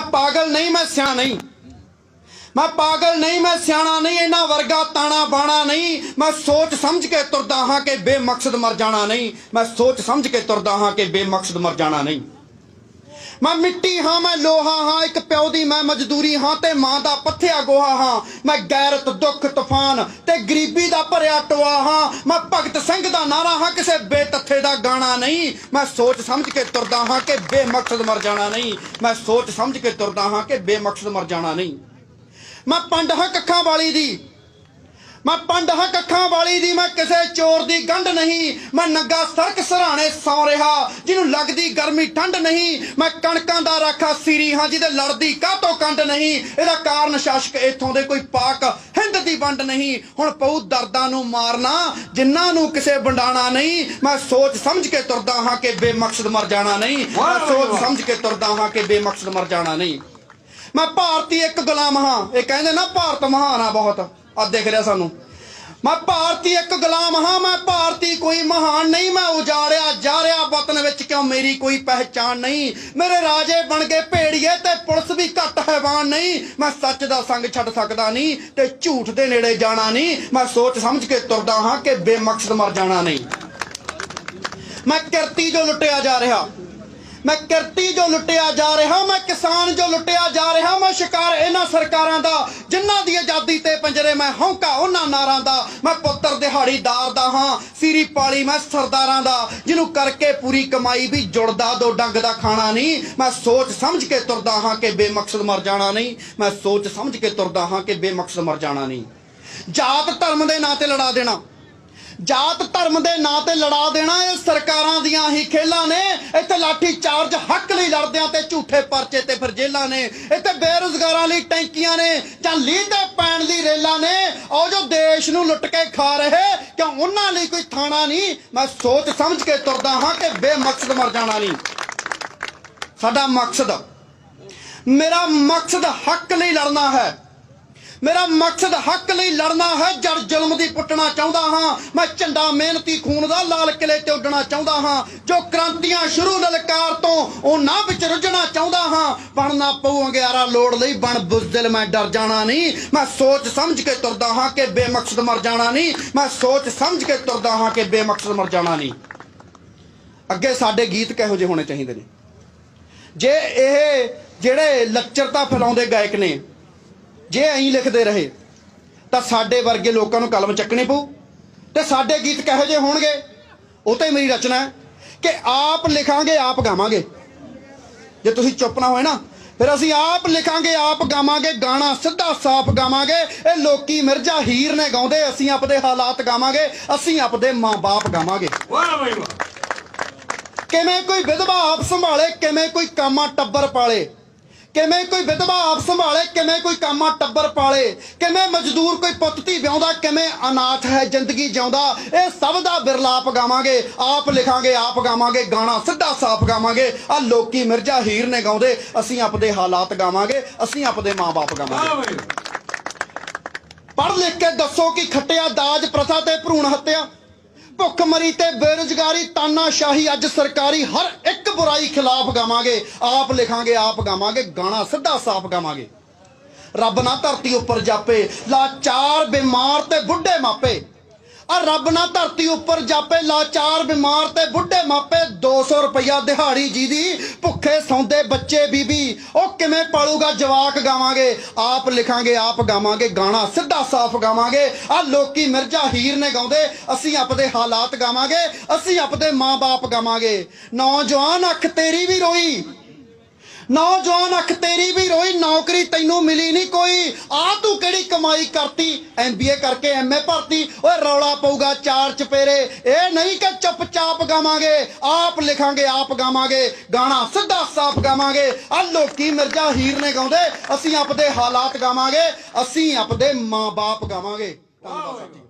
ਮੈਂ ਪਾਗਲ ਨਹੀਂ, ਮੈਂ ਸਿਆਣਾ ਨਹੀਂ। ਮੈਂ ਪਾਗਲ ਨਹੀਂ, ਮੈਂ ਸਿਆਣਾ ਨਹੀਂ, ਇਹਨਾਂ ਵਰਗਾ ਤਾਣਾ ਬਾਣਾ ਨਹੀਂ। ਮੈਂ ਸੋਚ ਸਮਝ ਕੇ ਤੁਰਦਾ ਹਾਂ ਕਿ ਬੇਮਕਸਦ ਮਰ ਜਾਣਾ ਨਹੀਂ। ਮੈਂ ਸੋਚ ਸਮਝ ਕੇ ਤੁਰਦਾ ਹਾਂ ਕਿ ਬੇਮਕਸਦ ਮਰ ਜਾਣਾ ਨਹੀਂ। ਮੈਂ ਮਿੱਟੀ ਹਾਂ, ਮੈਂ ਲੋਹਾ ਹਾਂ, ਇੱਕ ਪਿਓ ਦੀ ਮੈਂ ਮਜ਼ਦੂਰੀ ਹਾਂ ਤੇ ਮਾਂ ਦਾ ਪੱਥਿਆ ਗੋਹਾ ਹਾਂ। ਮੈਂ ਗੈਰਤ, ਦੁੱਖ, ਤੂਫਾਨ ਤੇ ਗਰੀਬੀ ਦਾ ਭਰਿਆ ਟੋਆ ਹਾਂ। ਮੈਂ ਭਗਤ ਸਿੰਘ ਦਾ ਨਾਰਾ ਹਾਂ, ਕਿਸੇ ਬੇਤੱਥੇ ਦਾ ਗਾਣਾ ਨਹੀਂ। ਮੈਂ ਸੋਚ ਸਮਝ ਕੇ ਤੁਰਦਾ ਹਾਂ ਕਿ ਬੇਮਕਸਦ ਮਰ ਜਾਣਾ ਨਹੀਂ। ਮੈਂ ਸੋਚ ਸਮਝ ਕੇ ਤੁਰਦਾ ਹਾਂ ਕਿ ਬੇਮਕਸਦ ਮਰ ਜਾਣਾ ਨਹੀਂ। ਮੈਂ ਪੰਡ ਹਾਂ ਕੱਖਾਂ ਵਾਲੀ ਦੀ। ਮੈਂ ਪੰਡ ਹਾਂ ਕੱਖਾਂ ਵਾਲੀ ਦੀ। ਮੈਂ ਕਿਸੇ ਚੋਰ ਦੀ ਗੰਢ ਨਹੀਂ। ਮੈਂ ਨੰਗਾ ਸਰਕ ਸਰਾਣੇ ਸੌ ਰਿਹਾ, ਜਿਹਨੂੰ ਲੱਗਦੀ ਗਰਮੀ ਠੰਡ ਨਹੀਂ। ਮੈਂ ਕਣਕਾਂ ਦਾ ਰਾਖਾ ਸੀਰੀ ਹਾਂ, ਜਿਹਦੇ ਲੜਦੀ ਕਾਹ ਤੋਂ ਕੰਡ ਨਹੀਂ। ਇਹਦਾ ਕਾਰਨ ਸ਼ਾਸਕ ਇੱਥੋਂ ਦੇ ਕੋਈ ਪਾਕ ਦੀ ਵੰਡ ਨਹੀਂ। ਹੁਣ ਪਊ ਦਰਦਾਂ ਨੂੰ ਮਾਰਨਾ ਜਿਨ੍ਹਾਂ ਨੂੰ ਕਿਸੇ ਵੰਡਾਣਾ ਨਹੀਂ। ਮੈਂ ਸੋਚ ਸਮਝ ਕੇ ਤੁਰਦਾ ਹਾਂ ਕਿ ਬੇਮਕਸਦ ਮਰ ਜਾਣਾ ਨਹੀਂ। ਮੈਂ ਸੋਚ ਸਮਝ ਕੇ ਤੁਰਦਾ ਹਾਂ ਕਿ ਬੇਮਕਸਦ ਮਰ ਜਾਣਾ ਨਹੀਂ। ਮੈਂ ਭਾਰਤੀ ਇੱਕ ਗੁਲਾਮ ਹਾਂ। ਇਹ ਕਹਿੰਦੇ ਨਾ ਭਾਰਤ ਮਹਾਨ ਆ ਬਹੁਤ। ਆ ਦੇਖ ਰਿਹਾ ਸਾਨੂੰ। ਮੈਂ ਭਾਰਤੀ ਇੱਕ ਗੁਲਾਮ ਹਾਂ। ਮੈਂ ਭਾਰਤੀ ਕੋਈ ਮਹਾਨ ਨਹੀਂ। ਮੈਂ ਉਜਾੜਿਆ ਜਾ ਰਿਹਾ ਵਿੱਚ ਕਿਉਂ ਮੇਰੀ ਕੋਈ ਪਹਿਚਾਨ ਨਹੀਂ? ਮੇਰੇ ਰਾਜੇ ਬਣ ਕੇ ਭੇੜੀਏ ਤੇ ਪੁਲਿਸ ਵੀ ਘੱਟ ਹੈਵਾਨ ਨਹੀਂ। ਮੈਂ ਸੱਚ ਦਾ ਸੰਗ ਛੱਡ ਸਕਦਾ ਨਹੀਂ ਤੇ ਝੂਠ ਦੇ ਨੇੜੇ ਜਾਣਾ ਨਹੀਂ। ਮੈਂ ਸੋਚ ਸਮਝ ਕੇ ਤੁਰਦਾ ਹਾਂ ਕਿ ਬੇਮਕਸਦ ਮਰ ਜਾਣਾ ਨਹੀਂ। ਮੈਂ ਕਿਰਤੀ ਜੋ ਲੁੱਟਿਆ ਜਾ ਰਿਹਾ ਮੈਂ ਕਿਰਤੀ ਜੋ ਲੁੱਟਿਆ ਜਾ ਰਿਹਾ, ਮੈਂ ਕਿਸਾਨ ਜੋ ਲੁੱਟਿਆ ਜਾ ਰਿਹਾ, ਮੈਂ ਸ਼ਿਕਾਰ ਇਹਨਾਂ ਸਰਕਾਰਾਂ ਦਾ, ਜਿਨ੍ਹਾਂ ਦੀ ਆਜ਼ਾਦੀ ਤੇ ਪੰਜਰੇ ਮੈਂ ਹੌਂਕਾ, ਉਹਨਾਂ ਨਾਰਾਂ ਦਾ। ਮੈਂ ਪੁੱਤਰ ਦਿਹਾੜੀਦਾਰ ਦਾ ਹਾਂ, ਸੀਰੀ ਪਾਲੀ ਮੈਂ ਸਰਦਾਰਾਂ ਦਾ, ਜਿਹਨੂੰ ਕਰਕੇ ਪੂਰੀ ਕਮਾਈ ਵੀ ਜੁੜਦਾ, ਦੋ ਡੰਗ ਦਾ ਖਾਣਾ ਨਹੀਂ। ਮੈਂ ਸੋਚ ਸਮਝ ਕੇ ਤੁਰਦਾ ਹਾਂ ਕਿ ਬੇਮਕਸਦ ਮਰ ਜਾਣਾ ਨਹੀਂ। ਮੈਂ ਸੋਚ ਸਮਝ ਕੇ ਤੁਰਦਾ ਹਾਂ ਕਿ ਬੇਮਕਸਦ ਮਰ ਜਾਣਾ ਨਹੀਂ। ਜਾਤ ਧਰਮ ਦੇ ਨਾਂ ਤੇ ਲੜਾ ਦੇਣਾ। ਜਾਤ ਧਰਮ ਦੇ ਨਾਂ ਤੇ ਲੜਾ ਦੇਣਾ, ਇਹ ਸਰਕਾਰਾਂ ਦੀਆਂ ਹੀ ਖੇਲਾਂ ਨੇ। ਇੱਥੇ ਲਾਠੀ ਚਾਰਜ, ਹੱਕ ਲਈ ਲੜਦਿਆਂ ਤੇ ਝੂਠੇ ਪਰਚੇ ਤੇ ਫਿਰ ਜੇਲਾਂ ਨੇ। ਇੱਥੇ ਬੇਰੁਜ਼ਗਾਰਾਂ ਲਈ ਟੈਂਕੀਆਂ ਨੇ, ਜਾਂ ਲੀਹ ਤੇ ਪੈਣ ਲਈ ਰੇਲਾਂ ਨੇ। ਉਹ ਜੋ ਦੇਸ਼ ਨੂੰ ਲੁੱਟ ਕੇ ਖਾ ਰਹੇ, ਕਿਉਂ ਉਹਨਾਂ ਲਈ ਕੋਈ ਥਾਣਾ ਨਹੀਂ? ਮੈਂ ਸੋਚ ਸਮਝ ਕੇ ਤੁਰਦਾ ਹਾਂ ਕਿ ਬੇਮਕਸਦ ਮਰ ਜਾਣਾ ਨਹੀਂ। ਸਾਡਾ ਮਕਸਦ, ਮੇਰਾ ਮਕਸਦ ਹੱਕ ਲਈ ਲੜਨਾ ਹੈ। ਮੇਰਾ ਮਕਸਦ ਹੱਕ ਲਈ ਲੜਨਾ ਹੈ, ਜੜ ਜ਼ੁਲਮ ਦੀ ਪੁੱਟਣਾ ਚਾਹੁੰਦਾ ਹਾਂ। ਮੈਂ ਝੰਡਾ ਮਿਹਨਤੀ ਖੂਨ ਦਾ ਲਾਲ ਕਿਲੇ ਤੇ ਉੱਡਣਾ ਚਾਹੁੰਦਾ ਹਾਂ। ਜੋ ਕ੍ਰਾਂਤੀਆਂ ਸ਼ੁਰੂ ਲਲਕਾਰ ਤੋਂ ਉਹਨਾਂ ਵਿੱਚ ਰੁੱਝਣਾ ਚਾਹੁੰਦਾ ਹਾਂ। ਬਣਨਾ ਪਊ ਅੰਗਿਆਰਾ ਲੋੜ ਲਈ, ਬਣ ਬੁਜ਼ਦਿਲ ਮੈਂ ਡਰ ਜਾਣਾ ਨਹੀਂ। ਮੈਂ ਸੋਚ ਸਮਝ ਕੇ ਤੁਰਦਾ ਹਾਂ ਕਿ ਬੇਮਕਸਦ ਮਰ ਜਾਣਾ ਨਹੀਂ। ਮੈਂ ਸੋਚ ਸਮਝ ਕੇ ਤੁਰਦਾ ਹਾਂ ਕਿ ਬੇਮਕਸਦ ਮਰ ਜਾਣਾ ਨਹੀਂ। ਅੱਗੇ ਸਾਡੇ ਗੀਤ ਕਿਹੋ ਜਿਹੇ ਹੋਣੇ ਚਾਹੀਦੇ ਨੇ? ਜੇ ਇਹ ਜਿਹੜੇ ਲੱਚਰਤਾ ਫੈਲਾਉਂਦੇ ਗਾਇਕ ਨੇ ਜੇ ਐਂ ਲਿਖਦੇ ਰਹੇ ਤਾਂ ਸਾਡੇ ਵਰਗੇ ਲੋਕਾਂ ਨੂੰ ਕਲਮ ਚੱਕਣੀ ਪਊ। ਤੇ ਸਾਡੇ ਗੀਤ ਕਿਹੋ ਜਿਹੇ ਹੋਣਗੇ? ਉਹ ਤੇ ਮੇਰੀ ਰਚਨਾ ਹੈ ਕਿ ਆਪ ਲਿਖਾਂਗੇ ਆਪ ਗਾਵਾਂਗੇ। ਜੇ ਤੁਸੀਂ ਚੁੱਪ ਨਾ ਹੋਏ ਨਾ ਫਿਰ ਅਸੀਂ ਆਪ ਲਿਖਾਂਗੇ ਆਪ ਗਾਵਾਂਗੇ ਗਾਣਾ ਸਿੱਧਾ ਸਾਫ਼ ਗਾਵਾਂਗੇ। ਇਹ ਲੋਕੀ ਮਿਰਜ਼ਾ ਹੀਰ ਨੇ ਗਾਉਂਦੇ ਅਸੀਂ ਆਪਦੇ ਹਾਲਾਤ ਗਾਵਾਂਗੇ ਅਸੀਂ ਆਪਦੇ ਮਾਂ-ਬਾਪ ਗਾਵਾਂਗੇ। ਵਾਹ ਵਾਹ। ਕਿਵੇਂ ਕੋਈ ਵਿਧਵਾ ਆਪ ਸੰਭਾਲੇ ਕਿਵੇਂ ਕੋਈ ਕਾਮਾ ਟੱਬਰ ਪਾਲੇ। ਕਿਵੇਂ ਕੋਈ ਵਿਧਵਾ ਆਪ ਸੰਭਾਲੇ ਕਿਵੇਂ ਕੋਈ ਕਾਮਾ ਟੱਬਰ ਪਾਲੇ ਕਿਵੇਂ ਮਜ਼ਦੂਰ ਕੋਈ ਪੁੱਤ ਧੀ ਵਿਆਉਂਦਾ ਕਿਵੇਂ ਅਨਾਥ ਹੈ ਜ਼ਿੰਦਗੀ ਜਿਉਂਦਾ ਇਹ ਸਭ ਦਾ ਬਿਰਲਾਪ ਗਾਵਾਂਗੇ ਆਪ ਲਿਖਾਂਗੇ ਆਪ ਗਾਵਾਂਗੇ ਗਾਣਾ ਸਿੱਧਾ ਸਾਫ਼ ਗਾਵਾਂਗੇ ਆ ਲੋਕੀ ਮਿਰਜ਼ਾ ਹੀਰ ਨੇ ਗਾਉਂਦੇ ਅਸੀਂ ਆਪਦੇ ਹਾਲਾਤ ਗਾਵਾਂਗੇ ਅਸੀਂ ਆਪਦੇ ਮਾਂ-ਬਾਪ ਗਾਵਾਂਗੇ। ਪੜ੍ਹ ਲਿਖ ਕੇ ਦੱਸੋ ਕਿ ਖੱਟਿਆ ਦਾਜ ਪ੍ਰਥਾ ਤੇ ਭਰੂਣ ਹੱਤਿਆ? ਭੁੱਖ ਮਰੀ ਤੇ ਬੇਰੁਜ਼ਗਾਰੀ ਤਾਨਾਸ਼ਾਹੀ ਅੱਜ ਸਰਕਾਰੀ ਹਰ ਇੱਕ ਬੁਰਾਈ ਖਿਲਾਫ ਗਾਵਾਂਗੇ, ਆਪ ਲਿਖਾਂਗੇ, ਆਪ ਗਾਵਾਂਗੇ, ਗਾਣਾ ਸਿੱਧਾ ਸਾਫ਼ ਗਾਵਾਂਗੇ। ਰੱਬ ਨਾ ਧਰਤੀ ਉੱਪਰ ਜਾਪੇ, ਲਾਚਾਰ ਬਿਮਾਰ ਤੇ ਬੁੱਢੇ ਮਾਪੇ। ਆ ਰੱਬ ਨਾ ਧਰਤੀ ਉੱਪਰ ਜਾਪੇ ਲਾਚਾਰ ਬਿਮਾਰ ਤੇ ਬੁੱਢੇ ਮਾਪੇ 200 ਰੁਪਇਆ ਦਿਹਾੜੀ ਜੀ ਦੀ ਭੁੱਖੇ ਸੌਂਦੇ ਬੱਚੇ ਬੀਬੀ, ਉਹ ਕਿਵੇਂ ਪਾਲੂਗਾ ਜਵਾਕ ਗਾਵਾਂਗੇ? ਆਪ ਲਿਖਾਂਗੇ, ਆਪ ਗਾਵਾਂਗੇ, ਗਾਣਾ ਸਿੱਧਾ ਸਾਫ਼ ਗਾਵਾਂਗੇ। ਆ ਲੋਕੀ ਮਿਰਜ਼ਾ ਹੀਰ ਨੇ ਗਾਉਂਦੇ, ਅਸੀਂ ਆਪਦੇ ਹਾਲਾਤ ਗਾਵਾਂਗੇ, ਅਸੀਂ ਆਪਦੇ ਮਾਂ-ਬਾਪ ਗਾਵਾਂਗੇ। ਨੌਜਵਾਨ ਅੱਖ ਤੇਰੀ ਵੀ ਰੋਈ ਨੌਜਵਾਨ ਅੱਖ ਤੇਰੀ ਵੀ ਰੋਈ, ਨੌਕਰੀ ਤੈਨੂੰ ਮਿਲੀ ਨਹੀਂ ਕੋਈ। ਆ ਤੂੰ ਕਿਹੜੀ ਕਮਾਈ ਕਰਤੀ? ਐਮਬੀਏ ਕਰਕੇ ਐਮਏ ਭਰਤੀ। ਓਏ ਰੌਲਾ ਪਊਗਾ ਚਾਰ ਚਪੇਰੇ ਇਹ ਨਹੀਂ ਕਿ ਚੁੱਪਚਾਪ ਗਾਵਾਂਗੇ, ਆਪ ਲਿਖਾਂਗੇ, ਆਪ ਗਾਵਾਂਗੇ। ਗਾਣਾ ਸਿੱਧਾ ਸਾਫ਼ ਗਾਵਾਂਗੇ। ਆ ਲੋਕੀ ਮਿਰਜ਼ਾ ਹੀਰ ਨੇ ਗਾਉਂਦੇ, ਅਸੀਂ ਆਪਦੇ ਹਾਲਾਤ ਗਾਵਾਂਗੇ, ਅਸੀਂ ਆਪਦੇ ਮਾਂ-ਬਾਪ ਗਾਵਾਂਗੇ। ਧੰਨਵਾਦ ਸਾਥੀਓ